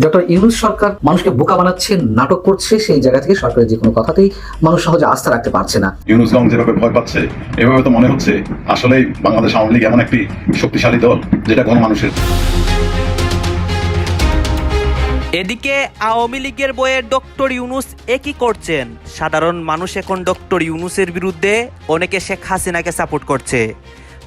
Doctor Yunus সরকার মানুষকে বোকা বানাচ্ছে নাটক করছে সেই জায়গা থেকে সরকারের যে কোনো কথাতেই মানুষ সহজে আস্থা রাখতে পারছে না। ইউনুস ইউনুসগঞ্জ যেভাবে ভয় পাচ্ছে এভাবে তো মনে হচ্ছে আসলেই বাংলাদেশ আওয়ামী লীগ এমন একটি শক্তিশালী দল যেটা গণমানুষের। এদিকে আওয়ামী লীগের বইয়ে ডক্টর ইউনুস একই করছেন। সাধারণ মানুষ এখন ডক্টর ইউনুসের বিরুদ্ধে অনেকে শেখ হাসিনাকে সাপোর্ট করছে।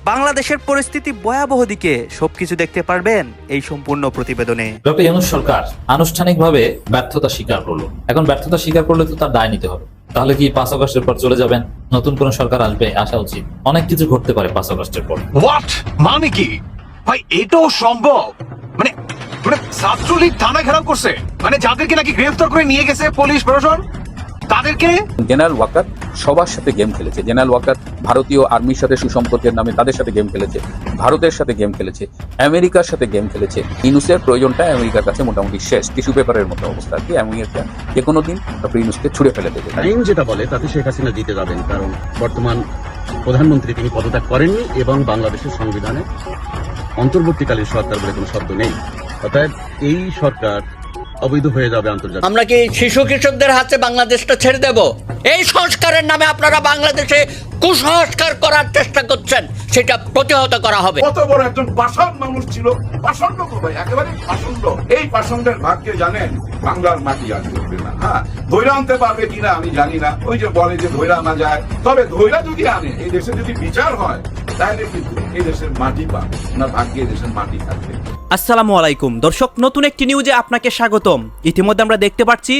বাংলাদেশের পরিস্থিতি ভয়াবহ দিকে সবকিছু দেখতে পারবেন এই সম্পূর্ণ প্রতিবেদনে। ডক্টর ইউনুস সরকার আনুষ্ঠানিকভাবে ব্যর্থতা স্বীকার করল। এখন ব্যর্থতা স্বীকার করলে তো তার দায় নিতে হবে। তাহলে কি পাঁচ আগস্টের পর চলে যাবেন? নতুন কোন সরকার আসবে আসা উচিত। অনেক কিছু ঘটতে পারে পাঁচ আগস্টের পর। হোয়াট মানে কি? ভাই এটাও সম্ভব? মানে মানে ছাত্রলীগ থানা ঘেরাও করছে। মানে যাদেরকে নাকি গ্রেফতার করে নিয়ে গেছে পুলিশ প্রশাসন তাদেরকে? জেনারেল ওয়াকার সবার সাথে গেম খেলেছে। জেনারেল ওয়াকার ভারতীয় আর্মির সাথে সুসম্পর্কের নামে তাদের সাথে গেম খেলেছে, ভারতের সাথে গেম খেলেছে, আমেরিকার সাথে গেম খেলেছে। ইনুসের প্রয়োজনটা আমেরিকার কাছে মোটামুটি শেষ, টিস্যু পেপারের মতো অবস্থা। আর কি আমেরিকা যে কোনো দিন ডক্টর ইনুসকে ছুড়ে ফেলে দেবে। আইন যেটা বলে, তাতে শেখ হাসিনা জিতে যাবেন, কারণ বর্তমান প্রধানমন্ত্রী তিনি পদত্যাগ করেননি এবং বাংলাদেশের সংবিধানে অন্তর্বর্তীকালীন সরকার বলে কোনো শব্দ নেই। অর্থাৎ এই সরকার অবৈধ হয়ে যাবে আন্তর্জাতিক। আমরা কি শিশু কিশোরদের হাতে বাংলাদেশটা ছেড়ে দেব? এই সংস্কারের নামে আপনারা বাংলাদেশে কুসংস্কার করার চেষ্টা করছেন সেটা প্রতিহত করা হবে। কত বড় একজন পাষাণ মানুষ ছিল পাষণ্ড ভাই একেবারে পাষণ্ড। এই পাষণ্ডের ভাগ্যে জানেন? বাংলার মাটি আর করবে না। হ্যাঁ ধৈরা আনতে পারবে কিনা আমি জানি না। ওই যে বলে যে ধৈরা আনা যায় তবে ধৈরা যদি আনে এই দেশে যদি বিচার হয় তাহলে কিন্তু এই দেশের মাটি পাবে ওনার ভাগ্যে এই দেশের মাটি থাকবে। আসসালামু আলাইকুম। দর্শক, নতুন একটি নিউজে আপনাকে স্বাগতম। ইতিমধ্যে আমরা দেখতে পাচ্ছি,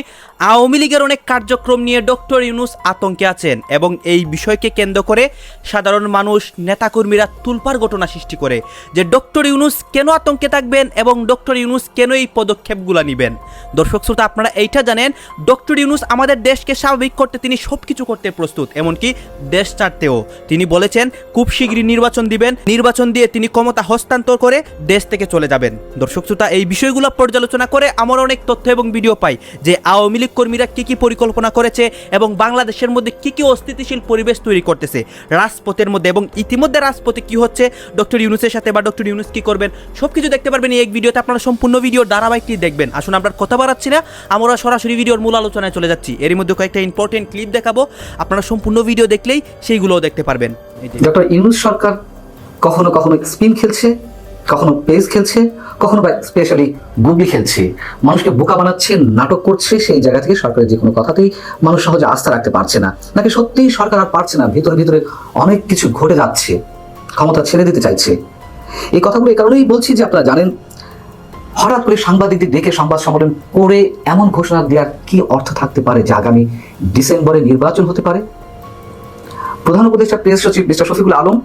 আওয়ামী লীগের অনেক কার্যক্রম নিয়ে ডক্টর ইউনুস আতঙ্কে আছেন এবং এই বিষয়কে কেন্দ্র করে সাধারণ মানুষ, নেতাকর্মীরা তুলপার ঘটনা সৃষ্টি করে যে ডক্টর ইউনুস কেন আতঙ্কে থাকবেন এবং ডক্টর ইউনুস কেন এই পদক্ষেপগুলো নেবেন? দর্শক, শ্রোতা, আপনারা এইটা জানেন, ডক্টর ইউনুস আমাদের দেশকে স্বাভাবিক করতে তিনি সব কিছু করতে প্রস্তুত, এমনকি দেশ ছাড়তেও। তিনি বলেছেন, খুব শীঘ্রই নির্বাচন দিবেন। নির্বাচন দিয়ে তিনি ক্ষমতা হস্তান্তর করে দেশ থেকে চলে যাবেন। দর্শক শ্রোতা, এই বিষয়গুলো পর্যালোচনা করে আমরা অনেক তথ্য এবং ভিডিও পাই যে আওয়ামী লীগ কর্মীরা কি কি পরিকল্পনা করেছে এবং বাংলাদেশের মধ্যে কি কি অস্থিতিশীল পরিবেশ তৈরি করতেছে, রাজপথের মধ্যে এবং ইতিমধ্যে রাজপথে কি হচ্ছে ডক্টর ইউনুসের সাথে বা ডক্টর ইউনুস কি করবেন সব কিছু দেখতে পারবেন এই এক ভিডিওতে আপনারা সম্পূর্ণ ভিডিও ধারাবাহিকটি দেখবেন। আসুন, আমরা কথা বাড়াচ্ছি না, আমরা সরাসরি ভিডিওর মূল আলোচনায় চলে যাচ্ছি। এর মধ্যে কয়েকটা ইম্পর্টেন্ট ক্লিপ দেখাবো। আপনারা সম্পূর্ণ ভিডিও দেখলেই সেইগুলোও দেখতে পারবেন। ডক্টর ইউনুস সরকার কখনো কখনো স্পিন খেলছে কখনো পেস খেলছে, কখনো বা স্পেশালি গুগলি খেলছে। মানুষকে বোকা বানাচ্ছে, নাটক করছে, সেই জায়গা থেকে সরকারের যে কোনো কথাতেই মানুষ সহজে আস্থা রাখতে পারছে না। নাকি সত্যিই সরকার আর পারছে না? ভিতরে ভিতরে অনেক কিছু ঘটে যাচ্ছে, ক্ষমতা ছেড়ে দিতে চাইছে। এই কথাগুলো এই কারণেই বলছি যে আপনারা জানেন, হঠাৎ করে সাংবাদিকদের ডেকে সংবাদ সম্মেলন করে এমন ঘোষণা দেওয়ার কি অর্থ থাকতে পারে যে আগামী ডিসেম্বরে নির্বাচন হতে পারে? প্রধান উপদেষ্টা প্রেস সচিব মিস্টার শফিকুল আলম,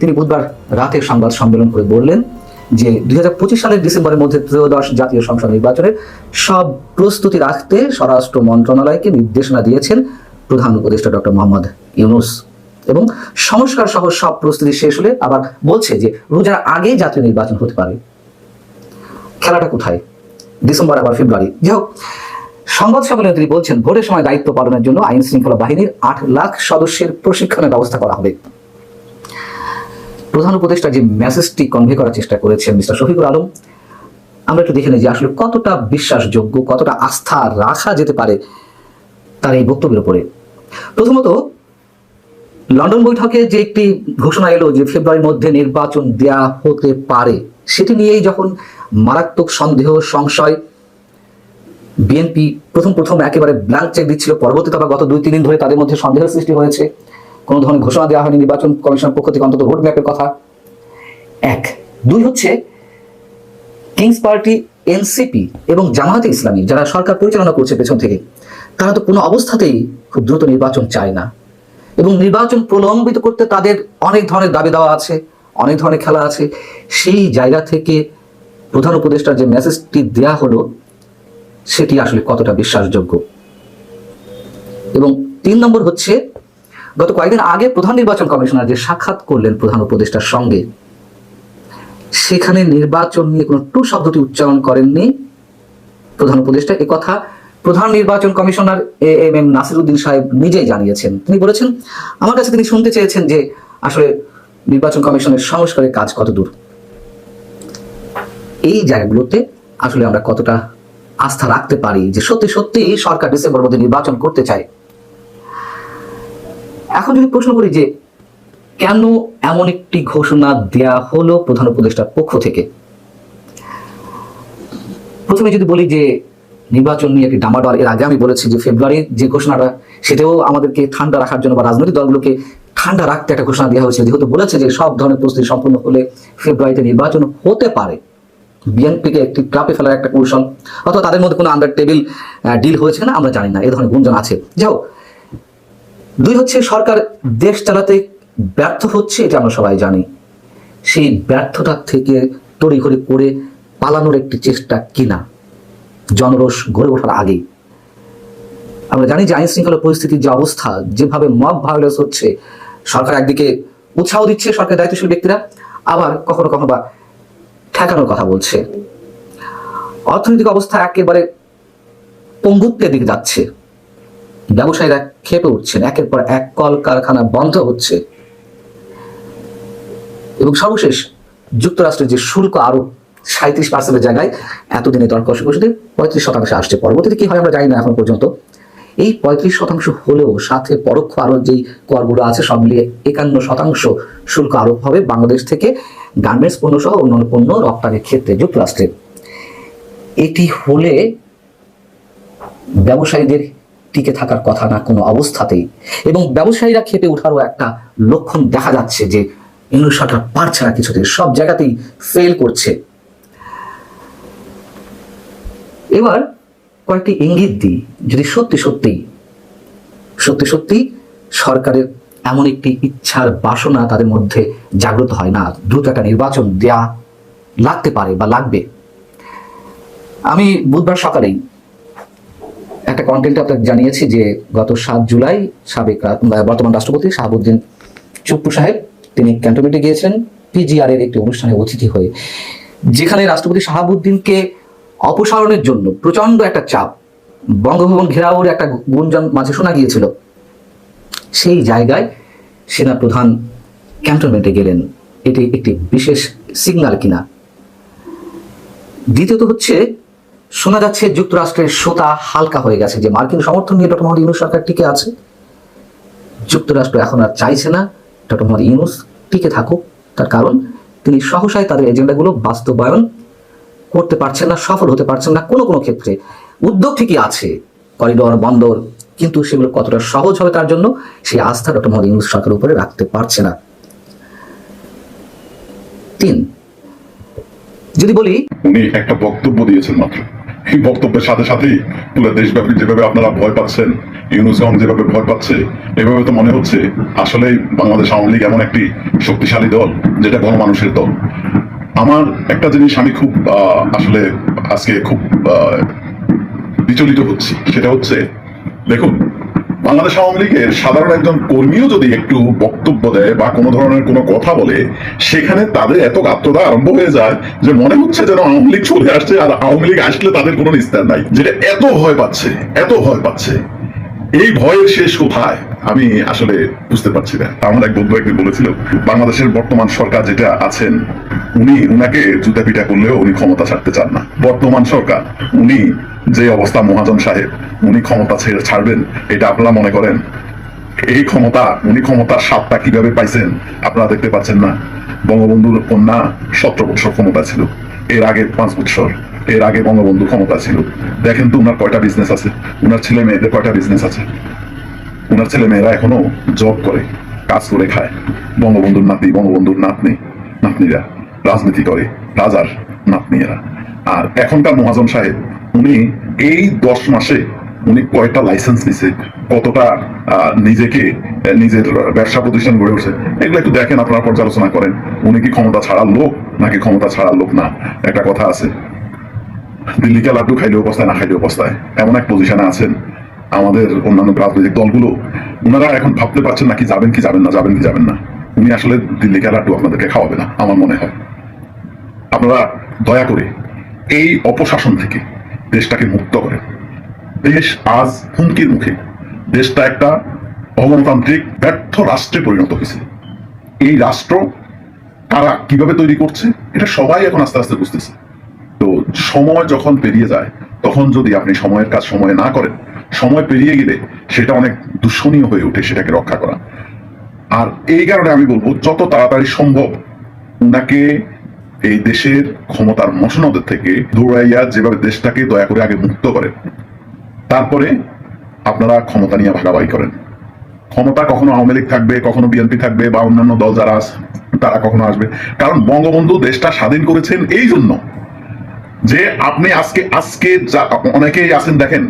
তিনি বুধবার রাতে সংবাদ সম্মেলন করে বললেন যে দুই হাজার পঁচিশ সালের ডিসেম্বরের মধ্যে ত্রয়োদশ জাতীয় সংসদ নির্বাচনের সব প্রস্তুতি রাখতে স্বরাষ্ট্র মন্ত্রণালয়কে নির্দেশনা দিয়েছেন প্রধান উপদেষ্টা ডক্টর মোহাম্মদ ইউনুস। এবং সংস্কার সহ সব প্রস্তুতি শেষ হলে আবার বলছে যে রোজার আগে জাতীয় নির্বাচন হতে পারে। খেলাটা কোথায়? ডিসেম্বর আবার ফেব্রুয়ারি। যাই হোক, সংবাদ সম্মেলনে তিনি বলছেন, ভোটের সময় দায়িত্ব পালনের জন্য আইন শৃঙ্খলা বাহিনীর আট লাখ সদস্যের প্রশিক্ষণের ব্যবস্থা করা হবে। প্রধান উপদেষ্টা যে মেসেজটি কনভে করার চেষ্টা করেছেন মিস্টার শফিকুল আলম, আমরা একটু দেখে নিই যে আসলে কতটা বিশ্বাসযোগ্য, কতটা আস্থা রাখা যেতে পারে তার এই বক্তব্যের উপরে। প্রথমত, লন্ডন বৈঠকে যে একটি ঘোষণা এলো যে ফেব্রুয়ারির মধ্যে নির্বাচন দেয়া হতে পারে, সেটি নিয়েই যখন মারাত্মক সন্দেহ, সংশয়, বিএনপি প্রথম প্রথম একেবারে ব্ল্যাঙ্ক চেক দিচ্ছিল। পরবর্তীতে আবার গত দুই তিন দিন ধরে তাদের মধ্যে সন্দেহের সৃষ্টি হয়েছে। কোনো ধরনের ঘোষণা দেওয়া হয়নি, নির্বাচন কমিশনের পক্ষ থেকে অন্তত রোড ম্যাপের কথা। এক। দুই হচ্ছে কিংস পার্টি এনসিপি এবং জামায়াতে ইসলামী, যারা সরকার পরিচালনা করছে পেছন থেকে, তারা তো কোনো অবস্থাতেই খুব দ্রুত নির্বাচন চায় না। এবং নির্বাচন প্রলম্বিত করতে তাদের অনেক ধরনের দাবি দেওয়া আছে, অনেক ধরনের খেলা আছে। সেই জায়গা থেকে প্রধান উপদেষ্টার যে মেসেজটি দেয়া হলো, সেটি আসলে কতটা বিশ্বাসযোগ্য? এবং তিন নম্বর হচ্ছে গত কয়েকদিন আগে প্রধান নির্বাচন কমিশনার যে সাক্ষাৎ করলেন প্রধান উপদেষ্টার সঙ্গে, সেখানে নির্বাচন নিয়ে কোনো টু শব্দটি উচ্চারণ করেননি প্রধান উপদেষ্টা। কথা প্রধান নির্বাচন commissioner A M M Nasiruddin সাহেব নিজেই জানিয়েছেন। তিনি বলেছেন, আমার কাছে তিনি শুনতে চেয়েছেন যে আসলে নির্বাচন কমিশনের সংস্কারের কাজ কত দূর। এই জায়গাগুলোতে আসলে আমরা কতটা আস্থা রাখতে পারি যে সত্যি সত্যি সরকার ডিসেম্বর মধ্যে নির্বাচন করতে চায়। এখন যদি প্রশ্ন করি যে কেন এমন একটি ঘোষণা দেয়া হলো প্রধান উপদেষ্টার পক্ষ থেকে? প্রথমে যদি বলি যে নির্বাচন নিয়ে একটি ডামাডোল, এর আগে আমি বলেছি যে ফেব্রুয়ারির যে ঘোষণাটা, সেটাও আমাদেরকে ঠান্ডা রাখার জন্য বা রাজনৈতিক দলগুলোকে ঠান্ডা রাখতে একটা ঘোষণা দেওয়া হয়েছিল যেহেতু বলেছে যে সব ধরনের প্রস্তুতি সম্পূর্ণ হলে ফেব্রুয়ারিতে নির্বাচন হতে পারে। বিএনপিকে একটি ট্রাপে ফেলার একটা কৌশল, অথবা তাদের মধ্যে কোনো আন্ডার টেবিল ডিল হয়েছে না, আমরা জানি না, এ ধরনের গুঞ্জন আছে। যাও দুই হচ্ছে সরকার দেশ চালাতে ব্যর্থ হচ্ছে, এটা আমরা সবাই জানি। সেই ব্যর্থতা থেকে তড়িঘড়ি করে পালানোর একটি চেষ্টা কিনা? জনরোষ গড়ে ওঠার আগে আমরা জানি যে আইন শৃঙ্খলা পরিস্থিতির যে অবস্থা, যেভাবে মব ভায়োলেন্স হচ্ছে, সরকার একদিকে উৎসাহ দিচ্ছে সরকার দায়িত্বশীল ব্যক্তিরা, আবার কখনো কখনো বা ঠেকানোর কথা বলছে। অর্থনৈতিক অবস্থা একেবারে পঙ্গুত্বের দিকে যাচ্ছে। ব্যবসায়ীরা খেপে উঠছেন। একের পর এক কল কারখানা বন্ধ হচ্ছে। এবং সর্বশেষ, যুক্তরাষ্ট্রের যে শুল্ক আরও সাঁত্রিশ পার্সেন্টের জায়গায়, এতদিনে দর কষে পঁয়ত্রিশ শতাংশ আসছে। পরবর্তীতে কি হয় আমরা জানি না এখন পর্যন্ত। এই পঁয়ত্রিশ শতাংশ হলেও সাথে পরোক্ষ আরও যেই করগুলো আছে, সব মিলিয়ে একান্ন শতাংশ শুল্ক আরোপ হবে বাংলাদেশ থেকে গার্মেন্টস পণ্য সহ অন্যান্য পণ্য রপ্তানির ক্ষেত্রে যুক্তরাষ্ট্রে। এটি হলে ব্যবসায়ীদের টিকে থাকার কথা না কোনো অবস্থাতেই। এবং ব্যবসায়ীরা খেপে ওঠারও একটা লক্ষণ দেখা যাচ্ছে যে সরকার পারছে না কিছুতে, সব জায়গাতেই ফেল করছে। এবার কয়েকটি ইঙ্গিত দিই, যদি সত্যি সত্যি সত্যি সত্যি সরকারের এমন একটি ইচ্ছার বাসনা তাদের মধ্যে জাগ্রত হয় না, দ্রুত একটা নির্বাচন দেয়া লাগতে পারে বা লাগবে। আমি বুধবার সকালেই একটা কন্টেন্ট আপনাকে জানিয়েছি যে গত সাত জুলাই সাবেক বর্তমান রাষ্ট্রপতি শাহাবুদ্দিন চুপ্পু সাহেব তিনি ক্যান্টনমেন্টে গিয়েছেন পিজিআর এর একটি অনুষ্ঠানে অতিথি হয়ে। যেখানে রাষ্ট্রপতি শাহাবুদ্দিনকে অপসারণের জন্য প্রচণ্ড একটা চাপ, বঙ্গভবন ঘেরাওর একটা গুঞ্জন মাঝে শোনা গিয়েছিল। সেই জায়গায় সেনা প্রধান ক্যান্টনমেন্টে গেলেন। এটি একটি বিশেষ সিগন্যাল কিনা? দ্বিতীয়ত হচ্ছে শোনা যাচ্ছে যুক্তরাষ্ট্রের সোতা হালকা হয়ে গেছে। যে মার্কিন সমর্থন নিয়ে ডক্টর মোহাম্মদ ইউনুস সরকার টিকে আছে, যুক্তরাষ্ট্র এখন আর চাইছে না ডক্টর মোহাম্মদ ইউনুস টিকে থাকুক। তার কারণ, তিনি সহসায় তাদের এজেন্ডাগুলো বাস্তবায়ন করতে পারছেন না, সফল হতে পারছেন না কোনো কোনো ক্ষেত্রে। উদ্যোগ ঠিকই আছে, করিডোর বন্দর, কিন্তু সেগুলো কতটা সহজ হবে তার জন্য সেই আস্থা ডক্টর মোহাম্মদ ইউনুস সরকারের উপরে রাখতে পারছে না। তিন যদি বলি, উনি একটা বক্তব্য দিয়েছেন মাত্র। এই বক্তব্যের সাথে সাথেই পুরো দেশব্যাপী যেভাবে আপনারা ভয় পাচ্ছেন ইউনুসগম যেভাবে ভয় পাচ্ছে, এভাবে তো মনে হচ্ছে আসলে বাংলাদেশ আওয়ামী লীগ এমন একটি শক্তিশালী দল, যেটা গণমানুষের দল। আমার একটা জিনিস আমি খুব আসলে আজকে খুব বিচলিত হচ্ছি, সেটা হচ্ছে, দেখুন বাংলাদেশ আওয়ামী লীগের সাধারণ একজন কর্মীও যদি একটু বক্তব্য দেয় বা কোনো ধরনের কোনো কথা বলে, সেখানে তাদের এত গাত্রতা আরম্ভ হয়ে যায় যে মনে হচ্ছে যেন আওয়ামী লীগ চলে আসছে আর আওয়ামী লীগ আসলে তাদের কোনো নিস্তার নাই। যেটা এত ভয় পাচ্ছে, এত ভয় পাচ্ছে। এই ভয়ের শেষ কোথায়? আমি আসলে বুঝতে পারছি না। আমার এক বন্ধু একদিন বলেছিল, বাংলাদেশের বর্তমান সরকার যেটা আছেন, উনি উনাকে জুতা পিটা করলেও উনি ক্ষমতা ছাড়তে চান না। বর্তমান সরকার, উনি যে অবস্থা মহাজন সাহেব, উনি ক্ষমতা ছেড়ে ছাড়বেন, এটা আপনারা মনে করেন? এই ক্ষমতা, উনি ক্ষমতার স্বাদটা কীভাবে পাইছেন, আপনারা দেখতে পাচ্ছেন না। বঙ্গবন্ধুর কন্যা সতেরো বছর ক্ষমতা ছিল, এর আগে পাঁচ বছর, এর আগে বঙ্গবন্ধু ক্ষমতা ছিল। দেখেন তো উনার কয়টা বিজনেস আছে, উনার ছেলে মেয়েদের কয়টা বিজনেস আছে? উনার ছেলে মেয়েরা এখনও জব করে, কাজ করে খায়। বঙ্গবন্ধুর নাতি, বঙ্গবন্ধুর নাতনি, নাতনিরা, রাজনীতি করে, রাজার নাতনিরা। আর এখনকার মহাজন সাহেব উনি এই দশ মাসে উনি কয়টা লাইসেন্স নিছে, কতটা নিজেকে, নিজের ব্যবসা প্রতিষ্ঠান গড়ে উঠছে, এগুলো একটু দেখেন, আপনারা পর্যালোচনা করেন। উনি কি ক্ষমতা ছাড়ার লোক, নাকি ক্ষমতা ছাড়ার লোক না? একটা কথা আছে। দিল্লিকে লাড্ডু খাইলে অবস্থায় না খাইলে অবস্থায় এমন এক পজিশনে আছেন আমাদের অন্যান্য রাজনৈতিক দলগুলো। ওনারা এখন ভাবতে পারছেন না কি যাবেন কি যাবেন না, যাবেন, কি যাবেন না। উনি আসলে দিল্লিকে লাড্ডু আপনাদেরকে খাওয়াবে না, আমার মনে হয়। আপনারা দয়া করে এই অপশাসন থেকে দেশটাকে মুক্ত করেন দেশ আজ হুমকির মুখে। দেশটা একটা অগণতান্ত্রিক, ব্যর্থ রাষ্ট্রে পরিণত হয়েছে। এই রাষ্ট্র কারা কীভাবে তৈরি করছে, এটা সবাই এখন আস্তে আস্তে বুঝতেছে। তো সময় যখন পেরিয়ে যায়, তখন যদি আপনি সময়ের কাজ সময়ে না করেন, সময় পেরিয়ে গেলে সেটা অনেক দূষণীয় হয়ে ওঠে সেটাকে রক্ষা করা। আর এই কারণে আমি বলব, যত তাড়াতাড়ি সম্ভব উনাকে এই দেশের ক্ষমতার মশনদের থেকে দৌড়াইয়া যেভাবে দেশটাকে দয়া করে আগে মুক্ত করেন তারপরে আপনারা ক্ষমতা নিয়ে ভাগাভাগি করেন। ক্ষমতা কখনো আওয়ামী লীগ থাকবে, কখনো বিএনপি থাকবে বা অন্যান্য দল যারা তারা কখনো আসবে। কারণ বঙ্গবন্ধু দেশটা স্বাধীন করেছেন এই জন্য। যে আপনি আজকে আজকে অনেকেই আছেন, দেখেন,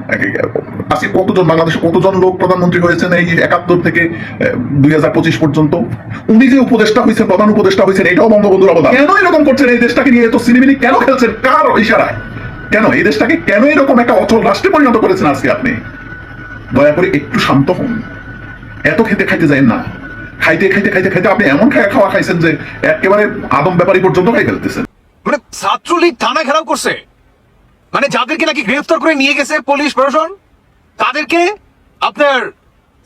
আজকে কতজন বাংলাদেশে, কতজন লোক প্রধানমন্ত্রী হয়েছেন এই একাত্তর থেকে দুই হাজার পঁচিশ পর্যন্ত? উনি যে উপদেষ্টা হয়েছেন, প্রধান উপদেষ্টা হয়েছেন, এটাও বঙ্গবন্ধুর অবদান। কেন এরকম করছেন এই দেশটাকে নিয়ে? এত সিনেমিনি কেন খেলছেন? কার ইশারায়? কেন? এই দেশটাকে কেন এরকম একটা অচল রাষ্ট্রে পরিণত করেছেন আজকে আপনি? দয়া করে একটু শান্ত হন। এত খেতে খাইতে যায় না। খাইতে খাইতে খাইতে খাইতে আপনি এমন খাওয়া খাইছেন যে, একেবারে আদম ব্যাপারী পর্যন্ত খাই ফেলতেছেন। মানে ছাত্রলীগ থানা ঘেরাও করছে। মানে যাদেরকে নাকি গ্রেফতার করে নিয়ে গেছে পুলিশ প্রশাসন, তাদেরকে আপনার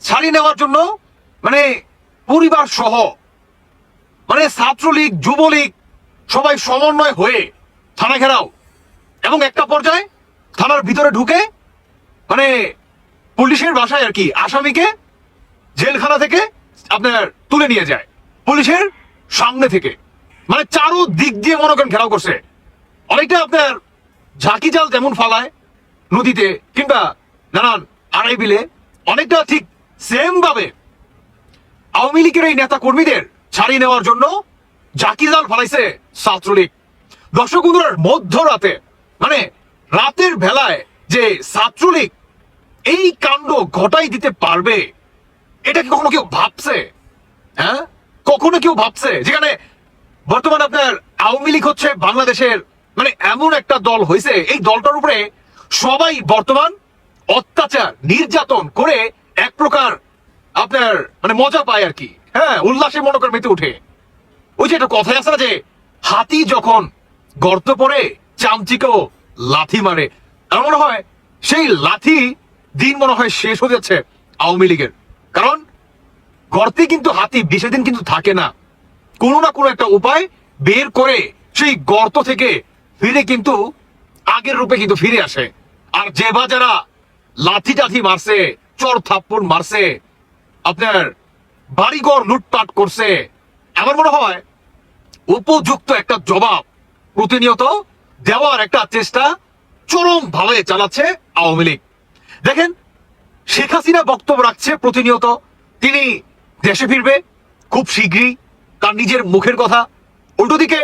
ছাড়িয়ে নেওয়ার জন্য মানে পরিবার সহ মানে ছাত্রলীগ, যুবলীগ সবাই সমন্বয় হয়ে থানা ঘেরাও। এবং একটা পর্যায়ে থানার ভিতরে ঢুকে মানে পুলিশের বাসায় আর কি আসামিকে জেলখানা থেকে আপনার তুলে নিয়ে যায়। পুলিশের সামনে থেকে। মানে চারো দিক দিয়ে মনে করেন ঘেরাও করছে। অনেকটা আপনার ঝাঁকি জাল যেমন ফালায় নদীতে কিংবা নানান আড়াই বিলে, অনেকটা ঠিক সেম ভাবে আওয়ামী লীগের এই নেতা কর্মীদের ছাড়িয়ে নেওয়ার জন্য ঝাঁকি জাল ফালাইছে ছাত্রলীগ। দর্শক বন্ধুরার মধ্যরাতে মানে রাতের বেলায় যে ছাত্রলীগ এই কাণ্ড ঘটাই দিতে পারবে, এটা কি কখনো কেউ ভাবছে? হ্যাঁ? কখনো কেউ ভাবছে? যেখানে বর্তমানে আপনার আওয়ামী লীগ হচ্ছে বাংলাদেশের মানে এমন একটা দল হয়েছে, এই দলটার উপরে সবাই বর্তমান অত্যাচার, নির্যাতন করে এক প্রকার আপনার মানে মজা পায় আর কি। হ্যাঁ উল্লাসে মনে করে মেতে উঠে ওই যে একটা কথাই আছে না যে, হাতি যখন গর্ত পড়ে চামচিকেও লাথি মারে, আমার মনে হয় সেই লাথি দিন মনে হয় শেষ হয়ে যাচ্ছে আওয়ামী লীগের। কারণ গর্তে কিন্তু হাতি বেশি দিন কিন্তু থাকে না। কোনো না কোনো একটা উপায় বের করে সেই গর্ত থেকে ফিরে কিন্তু আগের রূপে কিন্তু ফিরে আসে। আর যে বা যারা লাথি টাথি মারছে, চর থাপ্পড় মারছে, আপনার বাড়িঘর লুটপাট করছে, আমার মনে হয় উপযুক্ত একটা জবাব প্রতিনিয়ত দেওয়ার একটা চেষ্টা চরম ভাবে চালাচ্ছে আওয়ামী লীগ। দেখেন, শেখ হাসিনা বক্তব্য রাখছে প্রতিনিয়ত। তিনি দেশে ফিরবে, খুব শীঘ্রই তার নিজের মুখের কথা। উল্টো দিকে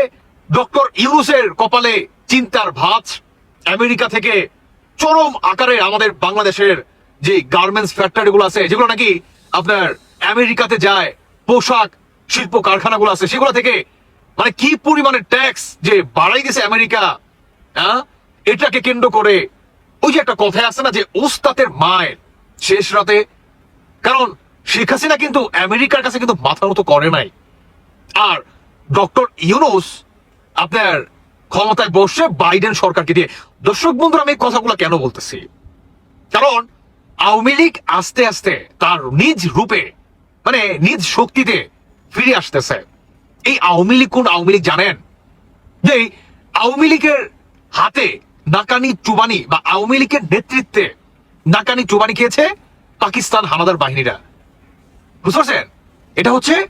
ডক্টর ইউনুসের কপালে চিন্তার ভাঁজ। আমেরিকা থেকে চরম আকারে আমাদের বাংলাদেশের যে গার্মেন্টস ফ্যাক্টরি গুলো আছে, যেগুলো নাকি আপনার আমেরিকাতে যায়, পোশাক, শিল্প কারখানাগুলো আছে, সেগুলো থেকে মানে কি পরিমাণে ট্যাক্স যে বাড়াই দিছে আমেরিকা হ্যাঁ? এটাকে কেন্দ্র করে ওই যে একটা কথা আছে না যে ওস্তাতের মায়ের শেষ রাতে। কারণ শেখ হাসিনা কিন্তু আমেরিকার কাছে কিন্তু মাথা মতো করে নাই। আর ডক্টর ইউনুস আপনার ক্ষমতায় বসে বাইডেন সরকারকে দিয়ে, দর্শক বন্ধুরা, আমি এই কথাগুলো কেন বলতেছি? কারণ আওয়ামী লীগ আস্তে আস্তে তার নিজ রূপে মানে নিজ শক্তিতে ফিরে আসতেছে। এই আওয়ামী লীগ কোন আওয়ামী লীগ জানেন? যে আওয়ামী লীগের হাতে নাকানি চুবানি বা আওয়ামী লীগের নেতৃত্বে নাকানি চুবানি খেয়েছে পাকিস্তান হানাদার বাহিনীরা। বুঝতে পারছেন? এটা হচ্ছে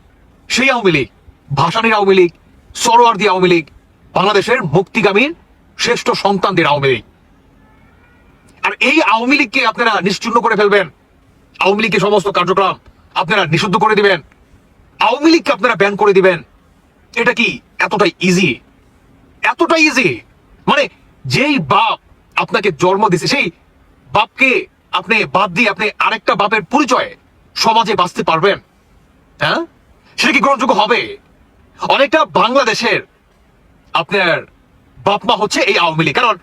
সেই আওয়ামী লীগ। ভাসানির আওয়ামী লীগ, সরোয়ার্দি আওয়ামী লীগ, বাংলাদেশের মুক্তিগামীর শ্রেষ্ঠ সন্তানদের আওয়ামী লীগ। আর এই আওয়ামী লীগকে আপনারা নিশ্চিন্ন করে ফেলবেন। আওয়ামী লীগের সমস্ত কার্যক্রম আপনারা নিষিদ্ধ করে দিবেন। আওয়ামী লীগকে আপনারা ব্যান করে দিবেন। এটা কি এতটাই ইজি এতটাই ইজি মানে যেই বাপ আপনাকে জন্ম দিছে, সেই বাপকে আপনি বাদ দিয়ে আপনি আরেকটা বাপের পরিচয়ে সমাজে বাঁচতে পারবেন। হ্যাঁ? সেটা কি গ্রহণযোগ্য হবে? অনেকটা বাংলাদেশের আপনার বাপ মা হচ্ছে এই আওয়ামী লীগ। কারণ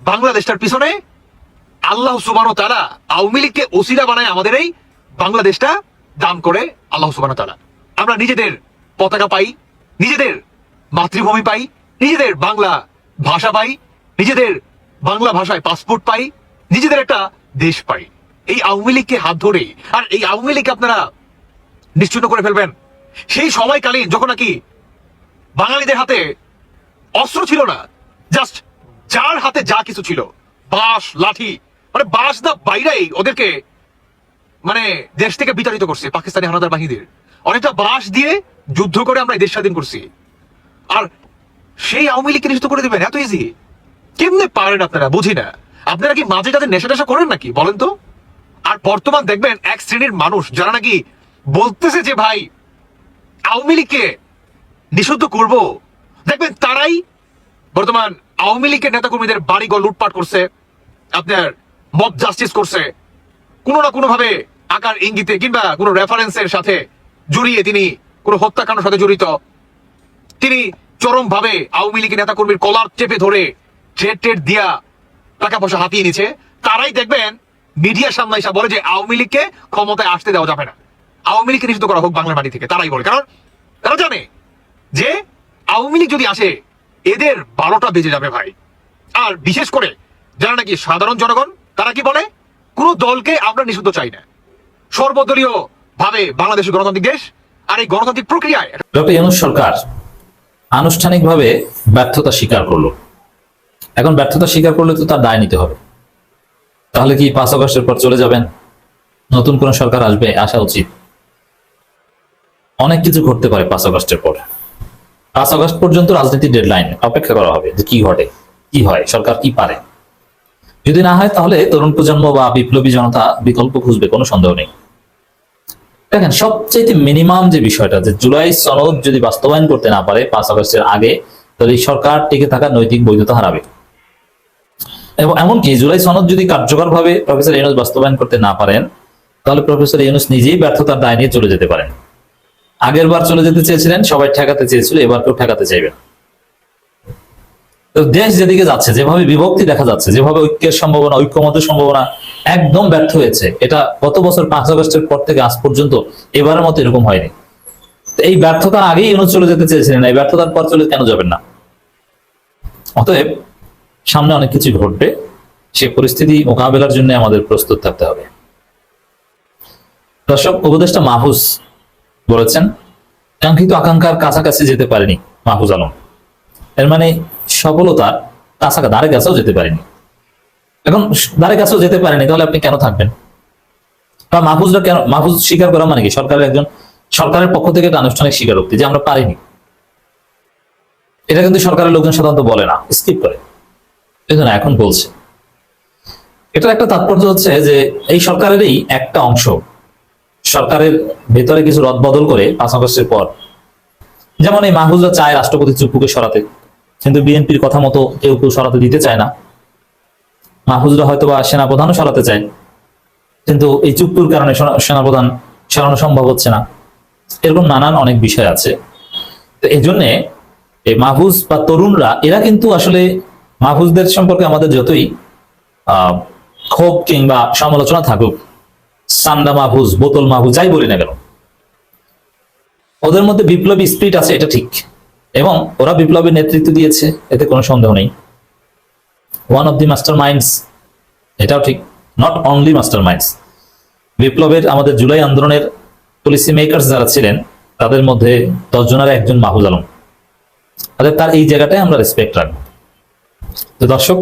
বাংলাদেশটার পিছনে আল্লাহ সুবান তারা আওয়ামী লীগকে ওসিরা বানায় আমাদের এই বাংলাদেশটা দান করে আল্লাহ সুবান তারা আমরা নিজেদের পতাকা পাই, নিজেদের মাতৃভূমি পাই, নিজেদের বাংলা ভাষা পাই, নিজেদের বাংলা ভাষায় পাসপোর্ট পাই, নিজেদের একটা দেশ পাই। এই আওয়ামী লীগকে হাত ধরে আর এই আওয়ামী লীগকে আপনারা নিশ্চিন্ন করে ফেলবেন। সেই সময়কালীন, যখন নাকি বাঙালিদের হাতে অস্ত্র ছিল না। জাস্ট যার হাতে যা কিছু ছিল। বাঁশ, লাঠি মানে বাঁশ দা বাইরেই ওদেরকে মানে দেশ থেকে বিতাড়িত করছে, পাকিস্তানি হানাদার বাহিনীদের। অনেকটা বাঁশ দিয়ে যুদ্ধ করে আমরা দেশ স্বাধীন করছি। আর সেই আওয়ামী লীগকে নিষিদ্ধ করে দেবেন, এত ইজি কেমনে পারেন আপনারা? বুঝি না। আপনারা কি মাঝে যাদের নেশা টেশা করেন নাকি? বলেন তো। আর বর্তমান দেখবেন এক শ্রেণির মানুষ যারা নাকি বলতেছে যে ভাই, আওয়ামী লীগকে নিষিদ্ধ করব। দেখবেন তারাই বর্তমান আওয়ামী লীগের নেতাকর্মীদের বাড়িঘর লুটপাট করছে, আপনার মব জাস্টিস করছে। কোনো না কোনো ভাবে আকার ইঙ্গিতে কিংবা কোনো রেফারেন্সের সাথে জড়িয়ে তিনি কোনো হত্যাকাণ্ডের সাথে জড়িত। তিনি চরম ভাবে আওয়ামী লীগের নেতাকর্মীর কলার চেপে ধরে ট্রেড টেড দিয়া টাকা পয়সা হাতিয়ে নিছে। তারাই দেখবেন মিডিয়ার সামনে এসে বলে যে আওয়ামী লীগকে ক্ষমতায় আসতে দেওয়া যাবে না। আওয়ামী লীগকে নিষিদ্ধ করা হোক বাংলার মাটি থেকে, তারাই বলে। কারণ তারা জানে যে আওয়ামী লীগ যদি আসে, এদের বারোটা বেজে যাবে ভাই। আর বিশেষ করে যারা নাকি সাধারণ জনগণ, তারা কি বলে? কোন দলকে আমরা নিষিদ্ধ চাই না। সর্বদলীয় ভাবে বাংলাদেশের গণতান্ত্রিক দেশ আর এই গণতান্ত্রিক প্রক্রিয়ায় ডক্টর সরকার আনুষ্ঠানিকভাবে ব্যর্থতা স্বীকার করল। এখন ব্যর্থতা স্বীকার করলে তো তার দায় নিতে হবে। তাহলে কি পাঁচ আগস্টের পর চলে যাবেন? নতুন কোন সরকার আসবে, আসা উচিত। অনেক কিছু ঘটতে পারে পাঁচ আগস্টের পর। পাঁচ আগস্ট পর্যন্ত রাজনীতির ডেডলাইন অপেক্ষা করা হবে যে কি ঘটে, কি হয়, সরকার কি পারে। যদি না হয় তাহলে তরুণ প্রজন্ম বা বিপ্লবী জনতা বিকল্প খুঁজবে, কোনো সন্দেহ নেই। দেখেন সবচেয়ে মিনিমাম যে বিষয়টা, যে জুলাই সনদ যদি বাস্তবায়ন করতে না পারে পাঁচ আগস্টের আগে, তাহলে এই সরকার টিকে থাকার নৈতিক বৈধতা হারাবে। এবং এমনকি জুলাই সনদ যদি কার্যকরভাবে প্রফেসর ইউনুস বাস্তবায়ন করতে না পারেন, তাহলে প্রফেসর ইউনুস নিজেই ব্যর্থতার দায় নিয়ে চলে যেতে পারেন। আগের বার চলে যেতে চেয়েছিলেন, সবাই ঠেকাতে চেয়েছিল, এবার কেউ ঠেকাতে চাইবে না। তো দেশ যেদিকে যাচ্ছে, যেভাবে বিভক্তি দেখা যাচ্ছে, যেভাবে ঐক্যের সম্ভাবনা, ঐক্যমতের সম্ভাবনা একদম ব্যর্থ হয়েছে, এটা গত বছর পাঁচ আগস্টের পর থেকে আজ পর্যন্ত এবারের মতো এরকম হয়নি। এই ব্যর্থতার আগেই ইউনুস চলে যেতে চেয়েছিলেন, এই ব্যর্থতার পর চলে কেন যাবেন না? অতএব সামনে অনেক কিছু ঘটবে, সে পরিস্থিতি মোকাবেলার জন্য আমাদের প্রস্তুত থাকতে হবে। দর্শক, উপদেষ্টা মাহফুজ বলেছেন, কাঙ্ক্ষিত আকাঙ্ক্ষার কাছাকাছি যেতে পারেনি মাহফুজ আলম। এর মানে সফলতার কাছাকাছি ধারে কাছেও যেতে পারেনি। এখন ধারে কাছেও যেতে পারেনি, তাহলে আপনি কেন থাকবেন? বা মাহফুজরা কেন, মাহফুজ স্বীকার করা মানে কি? সরকারের একজন, সরকারের পক্ষ থেকে একটা আনুষ্ঠানিক স্বীকারোক্তি যে আমরা পারিনি। এটা কিন্তু সরকারের লোকজন সাধারণত বলে না স্কিপ করে। এই জন্য এখন বলছে। এটার একটা তাৎপর্য হচ্ছে যে এই সরকারেরই একটা অংশ সরকারের ভেতরে কিছু রদবদল করে পাঁচ আগস্টের পর, যেমন এই মাহফুজরা চায় রাষ্ট্রপতি চুপ্পুকে সরাতে, কিন্তু বিএনপির কথা মতো কেউ কেউ সরাতে দিতে চায় না। মাহফুজরা হয়তো বা সেনাপ্রধানও সরাতে চায়, কিন্তু এই চুপ্পুর কারণে সেনা- সেনাপ্রধান সরানো সম্ভব হচ্ছে না। এরকম নানান অনেক বিষয় আছে। তো এই জন্যে এই মাহফুজ বা তরুণরা, এরা কিন্তু আসলে মাহফুজদের সম্পর্কে আমাদের যতই, আহ, ক্ষোভ কিংবা সমালোচনা থাকুক সান্ডা মাহফুজ বোতল মাহফুজ যাই বলি না কেন। ওদের মধ্যে বিপ্লবী স্পিরিট আছে, এটা ঠিক। এবং ওরা বিপ্লবের নেতৃত্ব দিয়েছে, এতে কোনো সন্দেহ নেই। One of the master minds এটাও ঠিক। নট অনলি মাস্টার মাইন্ডস বিপ্লবের আমাদের জুলাই আন্দোলনের পলিসি মেকার্স যারা ছিলেন, তাদের মধ্যে দশ জনের একজন মাহফুজ আলম। তাদের তার এই জায়গাটায় আমরা রেসপেক্ট রাখব। তো দর্শক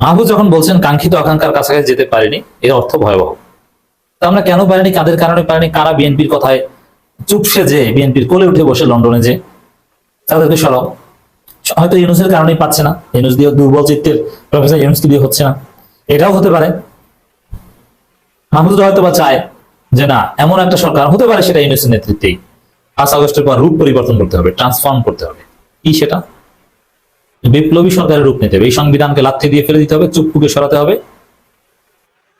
মাহফুজ যখন বলছেন, কাঙ্ক্ষিত আকাঙ্ক্ষার কাছাকাছি যেতে পারেনি, এর অর্থ ভয়াবহ। আমরা কেন পারিনি? কাদের কারণে পারিনি? কারা বিএনপির কথায় চুপসে যে বিএনপির কোলে উঠে বসে লন্ডনে যে? তাদেরকে সরাও। হয়তো ইউনুসের কারণেই পাচ্ছে না। ইউনুস দিয়ে দুর্বল চিত্তের প্রফেসর ইউনুস দিয়ে হচ্ছে না। এটাও হতে পারে। মাহমুদরা হয়তো বা চায় যে না, এমন একটা সরকার হতে পারে সেটা ইউনুসের নেতৃত্বেই। পাঁচ আগস্টের পর রূপ পরিবর্তন করতে হবে ট্রান্সফর্ম করতে হবে। কি সেটা? বিপ্লবী সরকারের রূপ নিতে হবে। এই সংবিধানকে লাথি দিয়ে ফেলে দিতে হবে চুপ্পুকে সরাতে হবে।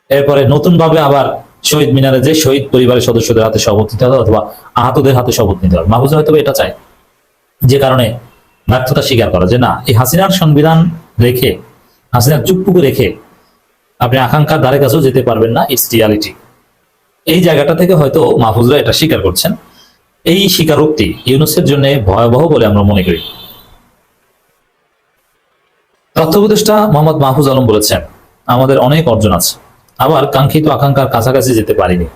এরপরে নতুন ভাবে আবার শহীদ মিনারে যে শহীদ পরিবারের সদস্যদের হাতে শপথ নিতে হবে অথবা আহতদের হাতে শপথ নিতে হবে। মাহফুজ হয়তো এটা চায়। যে কারণে ব্যর্থতা স্বীকার করা যে না, এই হাসিনার সংবিধান রেখে, হাসিনার চুপ্পুকে রেখে আপনি আকাঙ্ক্ষার ধারে কাছেও যেতে পারবেন না ইটস রিয়ালিটি এই জায়গাটা থেকে হয়তো মাহফুজরা এটা স্বীকার করছেন। এই স্বীকারোক্তি ইউনুসের জন্য ভয়াবহ বলে আমরা মনে করি। তথ্য উপদেষ্টা মোহাম্মদ মাহফুজ আলম বলেছেন, আমাদের অনেক অর্জন আছে। আবার কাঙ্ক্ষিত আকাঙ্ক্ষার কাছাকাছি যেতে পারিনি।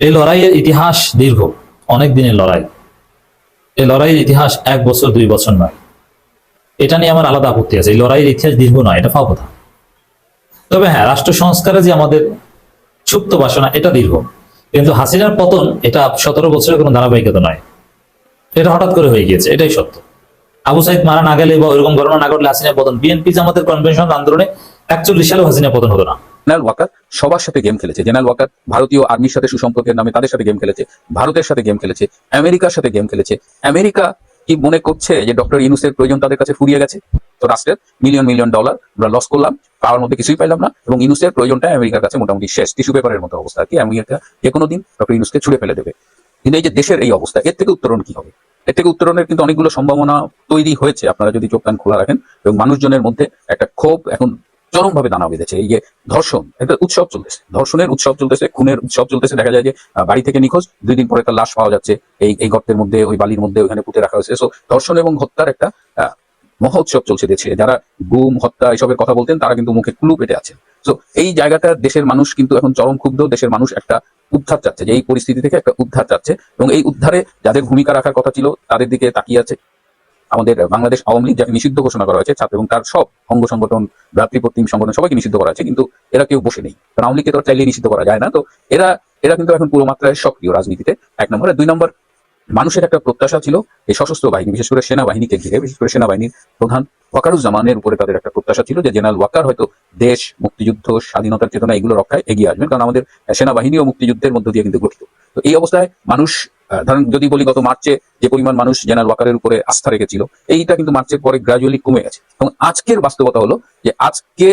এই লড়াইয়ের ইতিহাস দীর্ঘ, অনেক দিনের লড়াই। এই লড়াইয়ের ইতিহাস এক বছর, দুই বছর নয়। এটা নিয়ে আমার আলাদা আপত্তি আছে। এই লড়াইয়ের ইতিহাস দীর্ঘ নয়, এটা পাও কথা। তবে হ্যাঁ রাষ্ট্র সংস্কারে যে আমাদের সুপ্ত বাসনা, এটা দীর্ঘ। কিন্তু হাসিনার পতন, এটা সতেরো বছরের কোনো ধারাবাহিকতা নয়। এটা হঠাৎ করে হয়ে গিয়েছে, এটাই সত্য। আবু সাইদ মারা না গেলে বা ওইরকম ঘটনা না ঘটলে হাসিনার পতন। বিএনপি জামাতের কনভেনশন আন্দোলনে একচল্লিশ সালেও হাসিনার পতন হতো না। জেনারেল ওয়াকার সবার সাথে গেম খেলেছে। জেনারেল ওয়াকার ভারতীয় আর্মির সাথে সুসম্পর্কের নামে তাদের সাথে গেম খেলেছে, ভারতের সাথে গেম খেলেছে, আমেরিকার সাথে গেম খেলেছে। আমেরিকা কি মনে করছে যে ডক্টর ইউনুসের প্রয়োজন তাদের কাছে ফুরিয়ে গেছে? তো রাষ্ট্রের মিলিয়ন মিলিয়ন ডলার আমরা লস করলাম পাওয়ার মধ্যে কিছুই পাইলাম না এবং ইউনুসের প্রয়োজনটা আমেরিকার কাছে মোটামুটি শেষ। টিস্যু পেপারের মতো অবস্থা কি। আমেরিকা যে কোনো দিন ডক্টর ইনুসকে ছুড়ে ফেলে দেবে। কিন্তু এই যে দেশের এই অবস্থা, এর থেকে উত্তরণ কি হবে? এর থেকে উত্তরণের কিন্তু অনেকগুলো সম্ভাবনা তৈরি হয়েছে। আপনারা যদি চোখ কান খোলা রাখেন, এবং মানুষজনের মধ্যে একটা ক্ষোভ এখন চরমভাবে দানা বেঁধেছে। এই যে ধর্ষণ, একটা উৎসব চলতেছে। ধর্ষণের উৎসব চলতেছে, খুনের উৎসব চলতেছে। দেখা যায় যে বাড়ি থেকে নিখোঁজ, দুই দিন পরে তার লাশ পাওয়া যাচ্ছে। এই এই গর্তের মধ্যে, ওই বালির মধ্যে ওইখানে পুঁতে রাখা হয়েছে। সো ধর্ষণ এবং হত্যার একটা মহোৎসব চলছে দেশে। যারা গুম, হত্যা, এসবের কথা বলতেন, তারা কিন্তু মুখে কুলু পেটে আছে তো এই জায়গাটা দেশের মানুষ কিন্তু এখন চরম ক্ষুব্ধ। দেশের মানুষ একটা উদ্ধার চাচ্ছে, যে এই পরিস্থিতি থেকে একটা উদ্ধার চাচ্ছে। এবং এই উদ্ধারে যাদের ভূমিকা রাখার কথা ছিল, তাদের দিকে তাকিয়ে আছে। আমাদের বাংলাদেশ আওয়ামী লীগ যাকে নিষিদ্ধ ঘোষণা করা হয়েছে, ছাত্র এবং তার সব অঙ্গ সংগঠন ভ্রাতৃপ্রতিম সংগঠন সবাইকে নিষিদ্ধ করা হয়েছে, কিন্তু এরা কেউ বসে নেই। কারণ আওয়ামী লীগকে তো চাইলে নিষিদ্ধ করা যায় না। তো এরা এরা কিন্তু এখন পুরো মাত্রায় সক্রিয় রাজনীতিতে। এক নম্বর। দুই নম্বর, মানুষের একটা প্রত্যাশা ছিল এই সশস্ত্র বাহিনী, বিশেষ করে সেনাবাহিনীকে ঘিরে বিশেষ করে সেনাবাহিনীর প্রধান ওয়াকারুজ্জামানের উপরে তাদের একটা প্রত্যাশা ছিল যে জেনারেল ওয়াকার হয়তো দেশ, মুক্তিযুদ্ধ, স্বাধীনতার চেতনা এগুলো রক্ষায় এগিয়ে আসবেন। কারণ আমাদের সেনাবাহিনী ও মুক্তিযুদ্ধের মধ্য দিয়ে কিন্তু গঠিত। তো এই অবস্থায় মানুষ ধরেন যদি বলি গত মার্চে যে পরিমাণ মানুষ জেনারেল ওয়াকারের উপরে আস্থা রেখেছিল, এইটা কিন্তু মার্চের পরে গ্রাজুয়ালি কমে গেছে। এবং আজকের বাস্তবতা হলো যে আজকে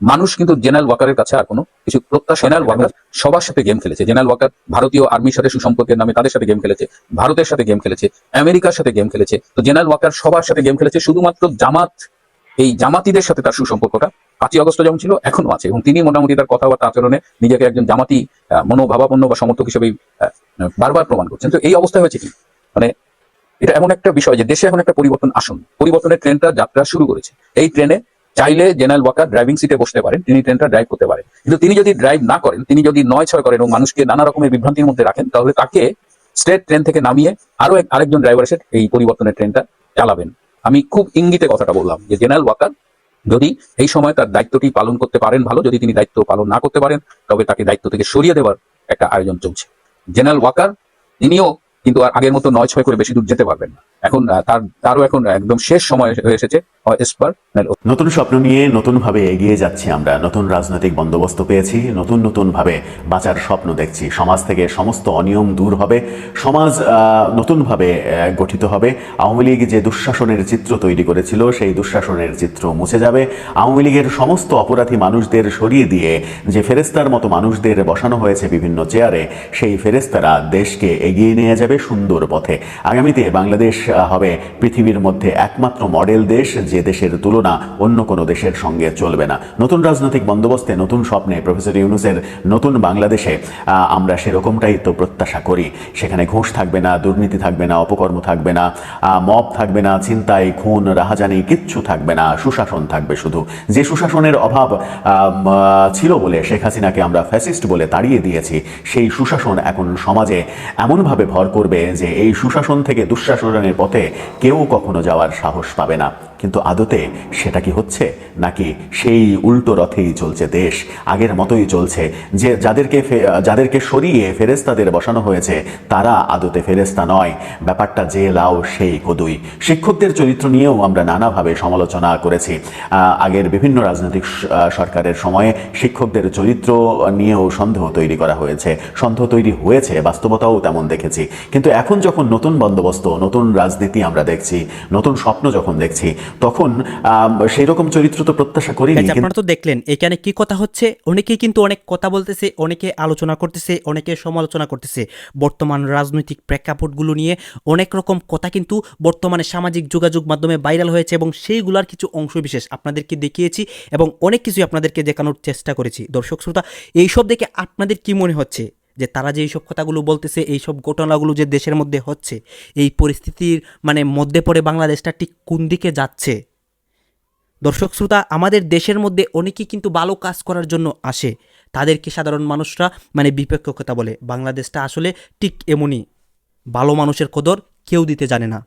মানুষ কিন্তু জেনারেল ওয়াকারের কাছে আর কোনো কিছু প্রত্যাশা জেনারেল ওয়াকার সবার সাথে গেম খেলেছে। জেনারেল ওয়াকার ভারতীয় আর্মির সাথে সুসম্পর্কের নামে তাদের সাথে গেম খেলেছে, ভারতের সাথে গেম খেলেছে, আমেরিকার সাথে গেম খেলেছে। তো জেনারেল ওয়াকার সবার সাথে গেম খেলেছে, শুধুমাত্র জামাত, এই জামাতিদের সাথে তার সুসম্পর্কটা পাঁচই আগস্ট যেমন ছিল এখনও আছে। এবং তিনি মোটামুটি তার কথাবার্তা আচরণে নিজেকে একজন জামাতি মনোভাবাপন্ন বা সমর্থক হিসেবে বারবার প্রমাণ করছেন। তো এই অবস্থা হয়েছে কি? মানে এটা এমন একটা বিষয় যে দেশে এখন একটা পরিবর্তন আসুন। পরিবর্তনের ট্রেনটা যাত্রা শুরু করেছে। এই ট্রেনে চাইলে জেনারেল ওয়াকার ড্রাইভিং সিটে বসতে পারেন, তিনি ট্রেনটা ড্রাইভ করতে পারেন। কিন্তু তিনি যদি ড্রাইভ না করেন, তিনি যদি নয় ছয় করেন এবং মানুষকে নানা রকমের বিভ্রান্তির মধ্যে রাখেন, তাহলে তাকে স্টেট ট্রেন থেকে নামিয়ে আরও আরেকজন ড্রাইভার এসে এই পরিবর্তনের ট্রেনটা চালাবেন। আমি খুব ইঙ্গিতে কথাটা বললাম যে জেনারেল ওয়াকার যদি এই সময় তার দায়িত্বটি পালন করতে পারেন ভালো, যদি তিনি দায়িত্ব পালন না করতে পারেন, তবে তাকে দায়িত্ব থেকে সরিয়ে দেওয়ার একটা আয়োজন চলছে। জেনারেল ওয়াকার, তিনিও কিন্তু আর আগের মতো নয় ছয় করে বেশি দূর যেতে পারবেন না। এখন তার, তারও এখন একদম শেষ সময় হয়ে এসেছে নতুন স্বপ্ন নিয়ে নতুনভাবে এগিয়ে যাচ্ছি আমরা। নতুন রাজনৈতিক বন্দোবস্ত পেয়েছি, নতুন নতুনভাবে বাঁচার স্বপ্ন দেখছি। সমাজ থেকে সমস্ত অনিয়ম দূর হবে, সমাজ নতুনভাবে গঠিত হবে। আওয়ামী লীগ যে দুঃশাসনের চিত্র তৈরি করেছিল, সেই দুঃশাসনের চিত্র মুছে যাবে। আওয়ামী লীগের সমস্ত অপরাধী মানুষদের সরিয়ে দিয়ে, যে ফেরেস্তার মতো মানুষদের বসানো হয়েছে বিভিন্ন চেয়ারে, সেই ফেরেস্তারা দেশকে এগিয়ে নিয়ে যাবে সুন্দর পথে। আগামীতে বাংলাদেশ হবে। পৃথিবীর মধ্যে একমাত্র মডেল দেশ, যে দেশের তুলনা অন্য কোনো দেশের সঙ্গে চলবে না। নতুন রাজনৈতিক বন্দোবস্তে, নতুন স্বপ্নে প্রফেসর ইউনুসের নতুন বাংলাদেশে আমরা সেরকমটাই তো প্রত্যাশা করি। সেখানে ঘুষ থাকবে না, দুর্নীতি থাকবে না, অপকর্ম থাকবে না মব থাকবে না চিন্তাই খুন, রাহাজানি কিচ্ছু থাকবে না, সুশাসন থাকবে শুধু। যে সুশাসনের অভাব ছিল বলে শেখ হাসিনাকে আমরা ফ্যাসিস্ট বলে তাড়িয়ে দিয়েছি, সেই সুশাসন এখন সমাজে এমনভাবে ভর করবে যে এই সুশাসন থেকে দুঃশাসনের পথে কেউ কখনো যাওয়ার সাহস পাবে না। কিন্তু আদতে সেটা কি হচ্ছে? নাকি সেই উল্টো রথেই চলছে দেশ? আগের মতোই চলছে। যে যাদেরকে যাদেরকে সরিয়ে ফেরেস্তাদের বসানো হয়েছে, তারা আদতে ফেরেস্তা নয়। ব্যাপারটা যে লাও সেই কদুই। শিক্ষকদের চরিত্র নিয়েও আমরা নানাভাবে সমালোচনা করেছি। আগের বিভিন্ন রাজনৈতিক সরকারের সময়ে শিক্ষকদের চরিত্র নিয়েও সন্দেহ তৈরি করা হয়েছে। সন্দেহ তৈরি হয়েছে, বাস্তবতাও তেমন দেখেছি। কিন্তু এখন যখন নতুন বন্দোবস্ত, নতুন রাজনীতি আমরা দেখছি, নতুন স্বপ্ন যখন দেখছি তখন সেই রকম চরিত্র তো প্রত্যাশা করিনি Guys, কিন্তু আপনারা তো দেখলেন এখানে কি কথা হচ্ছে? অনেকেই কিন্তু অনেক কথা বলতেছে অনেকে আলোচনা করতেছে অনেকে সমালোচনা করতেছে। বর্তমান রাজনৈতিক প্রেক্ষাপটগুলো নিয়ে অনেক রকম কথা কিন্তু বর্তমানে সামাজিক যোগাযোগ মাধ্যমে ভাইরাল হয়েছে এবং সেইগুলোর কিছু অংশ বিশেষ আপনাদেরকে দেখিয়েছি এবং অনেক কিছুই আপনাদেরকে দেখানোর চেষ্টা করেছি। দর্শক শ্রোতা এইসব দেখে আপনাদের কি মনে হচ্ছে? যে তারা যে এইসব কথাগুলো বলতেছে, এইসব ঘটনাগুলো যে দেশের মধ্যে হচ্ছে, এই পরিস্থিতির মানে মধ্যে পড়ে বাংলাদেশটা ঠিক কোন দিকে যাচ্ছে? দর্শক শ্রোতা, আমাদের দেশের মধ্যে অনেকেই কিন্তু ভালো কাজ করার জন্য আসে। তাদেরকে সাধারণ মানুষরা মানে বিপক্ষ কথা বলে। বাংলাদেশটা আসলে ঠিক এমনই। ভালো মানুষের কদর কেউ দিতে জানে না।